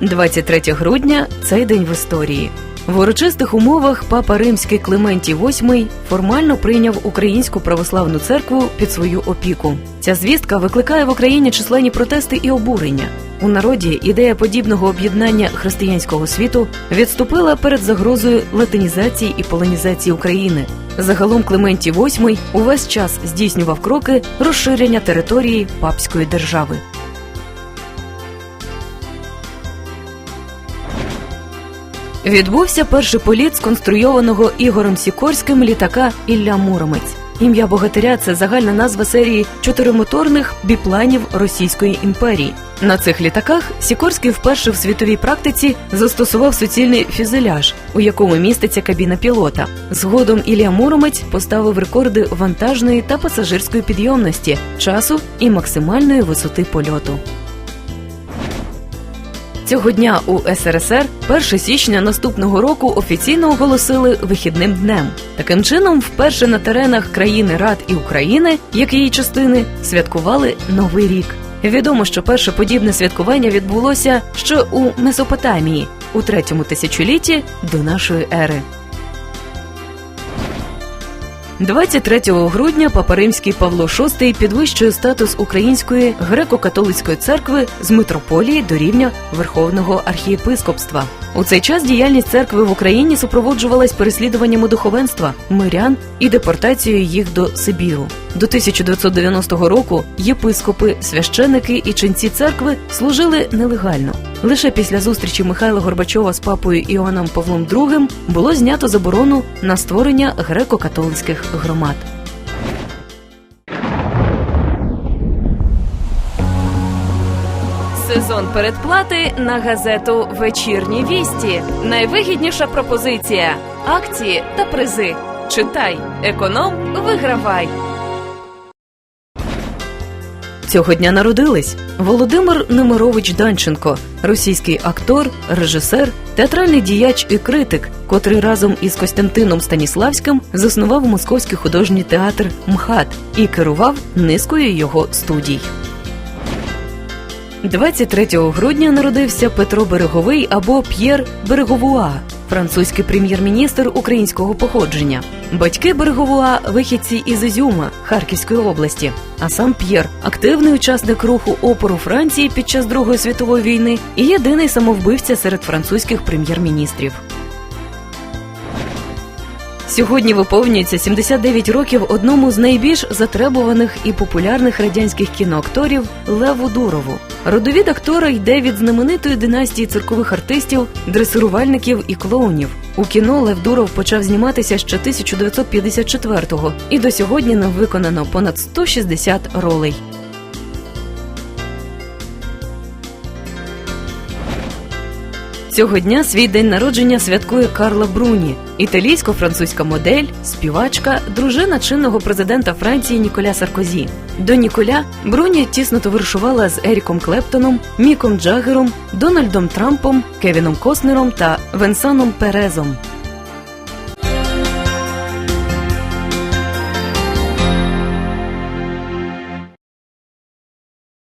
23 грудня цей день в історії. В урочистих умовах папа римський Клементій VIII формально прийняв українську православну церкву під свою опіку. Ця звістка викликає в Україні численні протести і обурення. У народі ідея подібного об'єднання християнського світу відступила перед загрозою латинізації і полонізації України. Загалом Клементій VIII увесь час здійснював кроки розширення території папської держави. Відбувся перший політ сконструйованого Ігорем Сікорським літака Ілля Муромець. Ім'я богатиря це загальна назва серії чотиримоторних біпланів Російської імперії. На цих літаках Сікорський вперше в світовій практиці застосував суцільний фюзеляж, у якому міститься кабіна пілота. Згодом Ілля Муромець поставив рекорди вантажної та пасажирської підйомності, часу і максимальної висоти польоту. Цього дня у СРСР 1 січня наступного року офіційно оголосили вихідним днем. Таким чином, вперше на теренах країни Рад і України, як її частини, святкували Новий рік. Відомо, що перше подібне святкування відбулося ще у Месопотамії у третьому тисячолітті до нашої ери. 23 грудня Папа Римський Павло VI підвищує статус Української греко-католицької церкви з митрополії до рівня Верховного архієпископства. У цей час діяльність церкви в Україні супроводжувалась переслідуваннями духовенства, мирян і депортацією їх до Сибіру. До 1990 року єпископи, священики і ченці церкви служили нелегально. Лише після зустрічі Михайла Горбачова з папою Іоанном Павлом II було знято заборону на створення греко-католицьких громад. Сезон передплати на газету Вечірні вісті. Найвигідніша пропозиція: акції та призи. Читай, економ, вигравай. Цього дня народились Володимир Немирович Данченко, російський актор, режисер, театральний діяч і критик, котрий разом із Костянтином Станіславським заснував московський художній театр МХАТ і керував низкою його студій. 23 грудня народився Петро Береговий або П'єр Береговуа, французький прем'єр-міністр українського походження. Батьки Береговуа вихідці із Ізюма Харківської області. А сам П'єр активний учасник руху опору Франції під час Другої світової війни і єдиний самовбивця серед французьких прем'єр-міністрів. Сьогодні виповнюється 79 років одному з найбільш затребуваних і популярних радянських кіноакторів Леву Дурову. Родовід актора йде від знаменитої династії циркових артистів, дресирувальників і клоунів. У кіно Лев Дуров почав зніматися ще 1954-го і до сьогодні ним виконано понад 160 ролей. Цього дня свій день народження святкує Карла Бруні, італійсько-французька модель, співачка, дружина чинного президента Франції Ніколя Саркозі. До Ніколя Бруні тісно товаришувала з Еріком Клептоном, Міком Джагером, Дональдом Трампом, Кевіном Коснером та Венсаном Перезом.